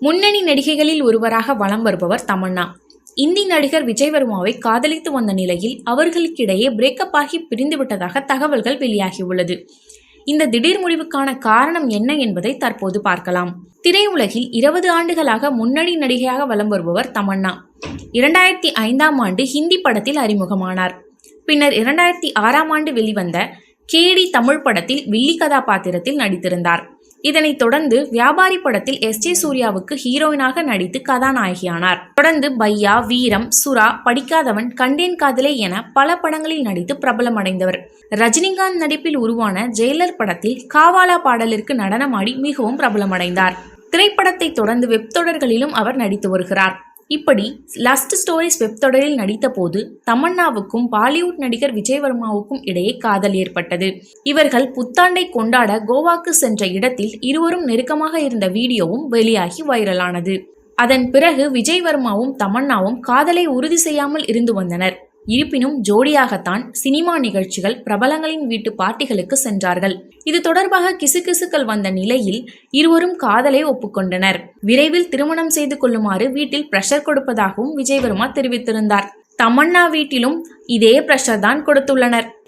முன்னணி நடிகைகளில் ஒருவராக வலம் வருபவர் தமன்னா. இந்தி நடிகர் விஜய் வர்மாவை காதலித்து வந்த நிலையில் அவர்களுக்கிடையே பிரேக்கப் ஆகி பிரிந்துவிட்டதாக தகவல்கள் வெளியாகியுள்ளது. இந்த திடீர் முடிவுக்கான காரணம் என்ன என்பதை தற்போது பார்க்கலாம். திரையுலகில் இருபது ஆண்டுகளாக முன்னணி நடிகையாக வலம் வருபவர் தமன்னா. இரண்டாயிரத்தி ஐந்தாம் ஆண்டு ஹிந்தி படத்தில் அறிமுகமானார். பின்னர் இரண்டாயிரத்தி ஆறாம் ஆண்டு வெளிவந்த கேடி தமிழ் படத்தில் வில்லி கதாபாத்திரத்தில் நடித்திருந்தார். இதனைத் தொடர்ந்து வியாபாரி படத்தில் எஸ் ஜே சூர்யாவுக்கு ஹீரோயினாக நடித்து கதாநாயகியானார். தொடர்ந்து பையா வீரம் சுறா படிக்காதவன் கண்டேன் காதலே என பல படங்களில் நடித்து பிரபலமடைந்தவர். ரஜினிகாந்த் நடிப்பில் உருவான ஜெயிலர் படத்தில் காவாலா பாடலிற்கு நடனமாடி மிகவும் பிரபலமடைந்தார். திரைப்படத்தை தொடர்ந்து வெப் தொடர்களிலும் அவர் நடித்து வருகிறார். இப்படி லஸ்ட் ஸ்டோரிஸ் வெப் தொடரில் நடித்தபோது தமன்னாவுக்கும் பாலிவுட் நடிகர் விஜய்வர்மாவுக்கும் இடையே காதல் ஏற்பட்டது. இவர்கள் புத்தாண்டை கொண்டாட கோவாக்கு சென்ற இடத்தில் இருவரும் நெருக்கமாக இருந்த வீடியோவும் வெளியாகி வைரலானது. அதன் பிறகு விஜய்வர்மாவும் தமன்னாவும் காதலை உறுதி செய்யாமல் இருந்து வந்தனர். இருப்பினும் ஜோடியாகத்தான் சினிமா நிகழ்ச்சிகள் பிரபலங்களின் வீட்டு பார்ட்டிகளுக்கு சென்றார்கள். இது தொடர்பாக கிசுகிசுக்கள் வந்த நிலையில் இருவரும் காதலை ஒப்புக்கொண்டனர். விரைவில் திருமணம் செய்து கொள்ளுமாறு வீட்டில் பிரஷர் கொடுப்பதாகவும் விஜயவர்மா தெரிவித்திருந்தார். தமன்னா வீட்டிலும் இதே பிரஷர் தான் கொடுத்துள்ளனர்.